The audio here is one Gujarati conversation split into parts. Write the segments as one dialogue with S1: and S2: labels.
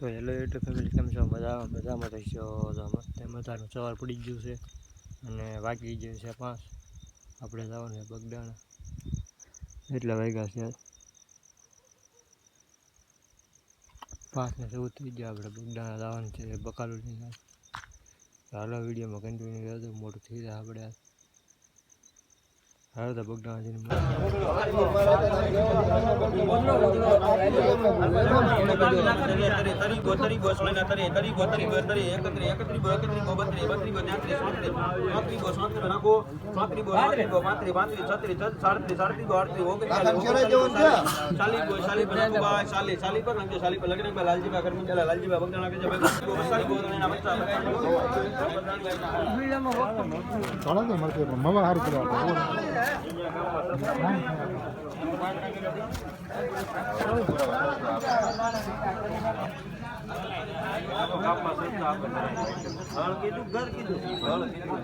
S1: તો હેલો યુટ્યુબ ફેમિલી કેમ છો? મજા મજામાં રહીશો તો મસ્ત મજાનું સવાર પડી ગયું છે. અને વાગી ગયું છે પાંચ. આપણે જવાનું છે બગદાણા. એટલા વાગ્યા છે પાંચ ને ચૌદ થઈ ગયા આપણે બગદાણા જવાનું છે બકાલું નહીં હાલો વિડીયોમાં કન્ટિન્યુ રહેજો મોટું થઈ જાય આપણે હાલો તો બગદાણા જઈને મળીએ.
S2: તરી ગોતરી ગોસળીના તરી તરી ગોતરી ગોતરી એકત્રી એકત્રી ગો એકત્રી ગો બત્રી બત્રી ગો ત્યાંત્રી સોત્રી ચોત્રી ગો સોત્રી નાખો ચોત્રી ગો ચોત્રી ગો પાંત્રી પાંત્રી છત્રી સાડત્રી સાડત્રી ગો અડત્રી ઓગણચાલીસ ચાલી ગો ચાલી પર નાખો બા ચાલી ચાલી પર નાખજો ચાલી પર લગન પર લાલજી બા કરમી ચાલા લાલજી બા બગડા નાખજો ભાઈ ગો ચાલી ગો ના બચ્ચા
S3: ઘણા તો મળશે મવા સારું કરવા
S2: હળ કીધું ઘર કીધું હળ કીધું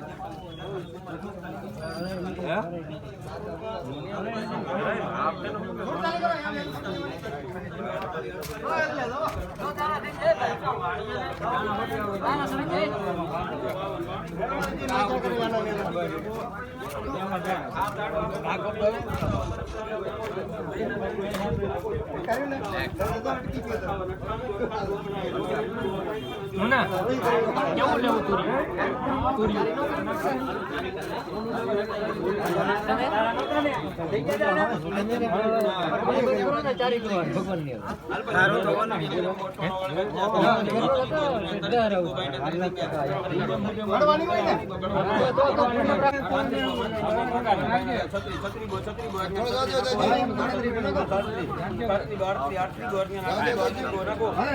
S2: છત્રી છત્રી ગો છત્રી કેવું લેવું ગો આઠરી છત્રી ને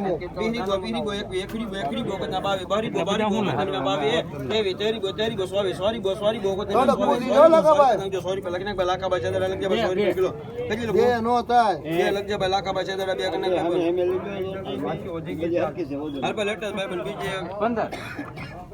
S2: મો બીરી ગો બીરી ગો એક એકરી ગો એકરી ગો કના બાવે બારી ગો બારી ગો કના બાવે એ વિતેરી ગો તેરી ગો સોરી સોરી ગો સોરી ગો કના બાવે બોલી ન લગા ભાઈ જો સોરી
S3: પેલા કને
S2: પેલા કા બચે દરા લગ જાય સોરી કિલો કજી લોકો એ નો થાય એ લગ જાય પેલા કા બચે દરા બે કને બાકી ઓજી કે હર પે લેટર ભાઈ બન
S3: બીજે 15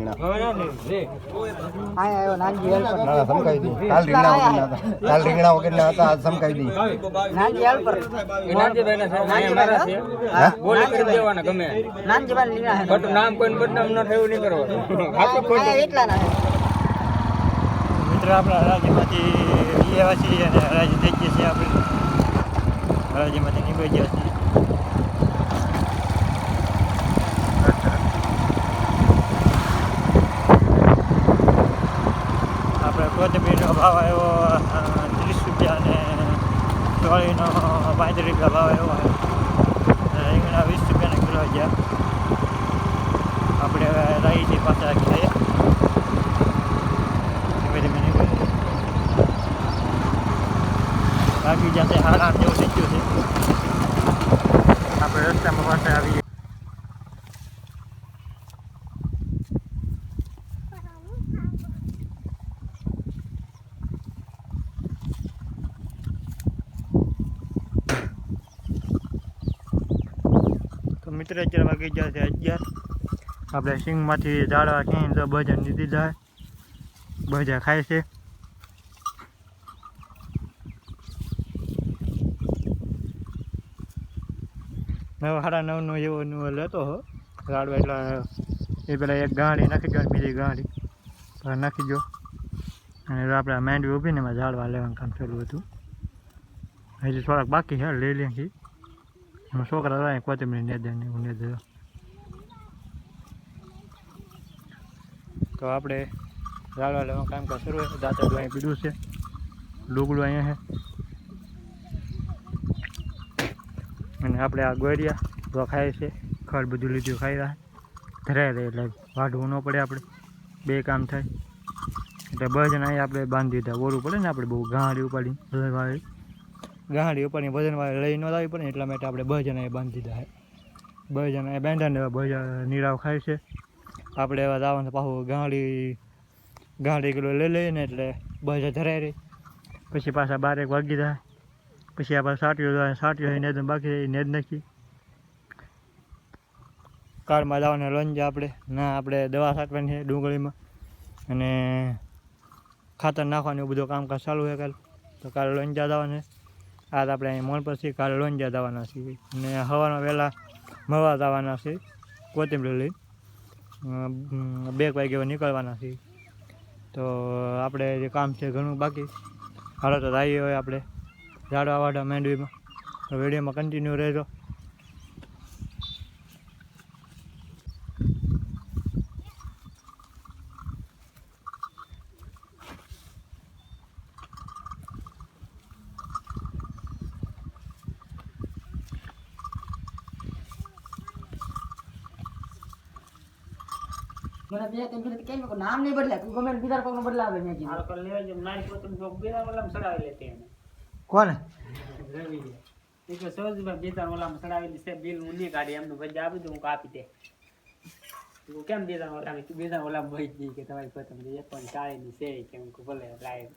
S3: રીંગણા ના ના સમકાઈ દી કાલ રીંગણા વગર ના હતા. કાલ રીંગણા વગર ના હતા આજ સમકાઈ દી હા?
S4: બોલી કરી દેવાના ગમે. ખોટું નામ કોઈ બદનામ ન થયું નહીં કરવાનું. હાચું ખોટું.
S1: મિત્રો આપણા રાજ્યમાંથી અને રાજ્ય થઈ ગયા છીએ આપણે. રાજ્યમાંથી નીકળી ગયા છીએ આપણે કોથમીરનો ભાવ આવ્યો ત્રીસ રૂપિયા અને ચોળીનો પાંત્રીસ રૂપિયા ભાવ આવ્યો અને રીંગણા વીસ રૂપિયાના કિલો ગયા આપણે હવે રહી છીએ પાછા ખાઈએ ધીમે ધીમે નીકળીએ બાકી જશે હાલ આઠ જેવું થઈ ગયું છે આપણે રસ્તામાં પાછા આવી તો મિત્ર અત્યારે વાગી ગયા છે અગિયાર આપણે સિંગમાંથી ઝાડવા ખીને તો ભજન દીધી જાય. ભજા ખાય છે. નવ સાડા નવનો એવો નું લેતો હો. રાડવા એટલે એ પેલા એક ગાંડી નાખી દો બીજી ગાંડી. નાખી ગયો. અને આપણે માંડવી ઊભી ને એમાં ઝાડવા લેવાનું કામ ચાલુ હતું. હજી થોડાક બાકી છે, લઈ લઈએ છોકરા લાવે કોથમીર ને દે ને હું ને દે તો આપણે રાડવા લેવાનું કામકાજ શરૂ છે દાંતર અહીં પીધું છે લુગડું અહીંયા છે અને આપણે આ ગોરિયા તો ખાય છે ખડ બધું લીધું ખાઈ રહ્યા ધરાય રહે એટલે વાઢવું ન પડે આપણે બે કામ થાય એટલે ભજન અહીં આપણે બાંધી દીધા ઓરું પડે ને આપણે બહુ ગાંડી ઉપાડી વાળી ગાંડી ઉપરની ભજન વાળી લઈ ન લાવી પડે એટલા માટે આપણે ભજન એ બાંધી દીધા છે. ભજન એ બાંધ્યા ને ભજન નીરાવ ખાય છે. આપણે એવા જવાનું પાછું ગાંડી ગાંડી કિલો લઈ લઈએ ને એટલે ભજન ધરાઈ રહી. પછી પાછા બારેક વાગી જાય. પછી આપણે સાટીઓ જાય સાટીઓ નેદ બાકી નેદ નાખી કારમાં જવાના લંજ આપણે, ના આપણે દવા સાટવાની છે ડુંગળીમાં. અને ખાતર નાખવાનું એવું બધું કામકાજ ચાલુ છે કાલ. તો કાલે લોંજા જવાના આજ આપણે અહીં મોલ પછી કાલે લોંજા જવાના છીએ. અને સવારમાં વહેલા મળવા જવાના છે કોથમીર લઈ. બે વાગે નીકળવાના છીએ. તો આપણે જે કામ છે ઘણું બાકી. હાલો તો જઈએ હોય આપણે ઝાડવા વાડા માંડવીમાં. તો વિડીયોમાં કન્ટિન્યુ રહેજો.
S5: મને બે કેમ કે નામ નહીં બદલાય. તું ગમે બીજા કોઈનું બદલાવે મેં કીધું.
S4: મારો કલ લેવા જો મારી પોતું જો બેરા ઓલામાં ચડાવી લેતી એને.
S1: કોણ
S4: રવિ એ કે સહજભાઈ બેતાર ઓલામાં ચડાવેલી છે બિલ હું નહીં કાઢી એમનું ભજ આપી દઉં હું કાપી દે. તું કેમ બેતાર ઓલામાં તું બેતાર ઓલામાં ભજ દી કે તમારી પોતું એક પણ ચાળીની છે કે હું કહું ભલે લાયક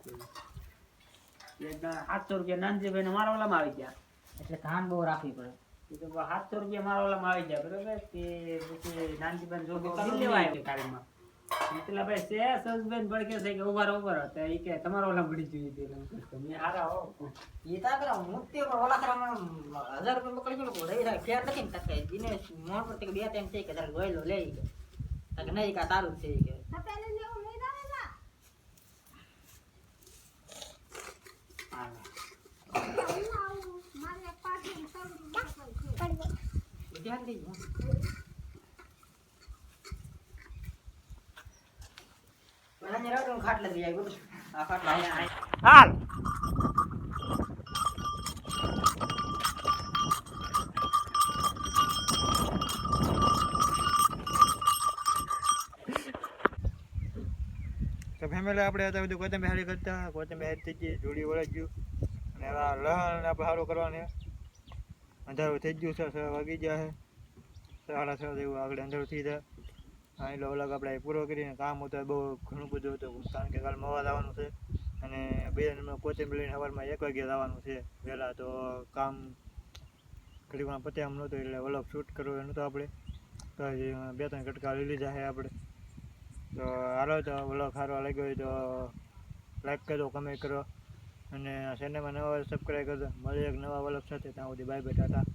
S4: સાતસો રૂપિયા નાનજીભાઈ ને મારા ઓલામાં આવી ગયા.
S5: એટલે ધાન બહુ રાખવી પડે.
S4: સાતસો રૂપિયા મારા ઓલામાં આવી જાય બરોબર? તે પછી નાનજીભાઈ જો બિલ લેવા આવ્યો ભાઈ છે સહજભાઈ ભડકે છે કે ઊભા ઊભા રહો. એ કે તમારો ઓલા ભડી જોઈએ તે મેં હારા હો.
S5: એ તા કરે હું તે પણ ઓલા કરામાં હજાર રૂપિયા ગયો ફેર નથી તકે. દિનેશ મોણ પર તે બે ટાઈમ છે કે તારે જોઈ લો લે ઈ કે નહીં કા તારું છે કે. ધ્યાન દેજો મને રાત હું ખાટલે લઈ આવી બધું આ ખાટલા અહીંયા
S1: હાલ તો ફેમિલી આપણે અત્યારે બધું કોથમીર હારી કરતા કોથમીર હારી થઈ ગઈ જોડી વળાઈ ગયું. અને હવે આ લહણ આપણે સારું કરવાને અંધારું થઈ ગયું છે વાગી ગયા છે. સાડા છ જેવું આગળ અંધારું થઈ જાય. એટલે ઓલગ આપણે પૂરો કરીને કામ હતું બહુ ઘણું બધું હતું કારણ કે કાલ મવા આવવાનું છે. અને બે કોચિંગ લઈને સવારમાં એક વાગે જવાનું છે. વહેલા તો કામ ઘડીમાં પતે આમ નહોતું એટલે અલગ શૂટ કરવું એનું તો આપણે. તો બે ત્રણ કટકા લઈ લીધા છે આપણે. તો હાલો તો ઓલો સારો લાગ્યો હોય તો લાઈક કરો કમેન્ટ કરો. અને ચેનલમાં નવા સબસ્ક્રાઈબ કરજો. મળીએ એક નવા વલક સાથે. ત્યાં સુધી બાય બાય ટાટા.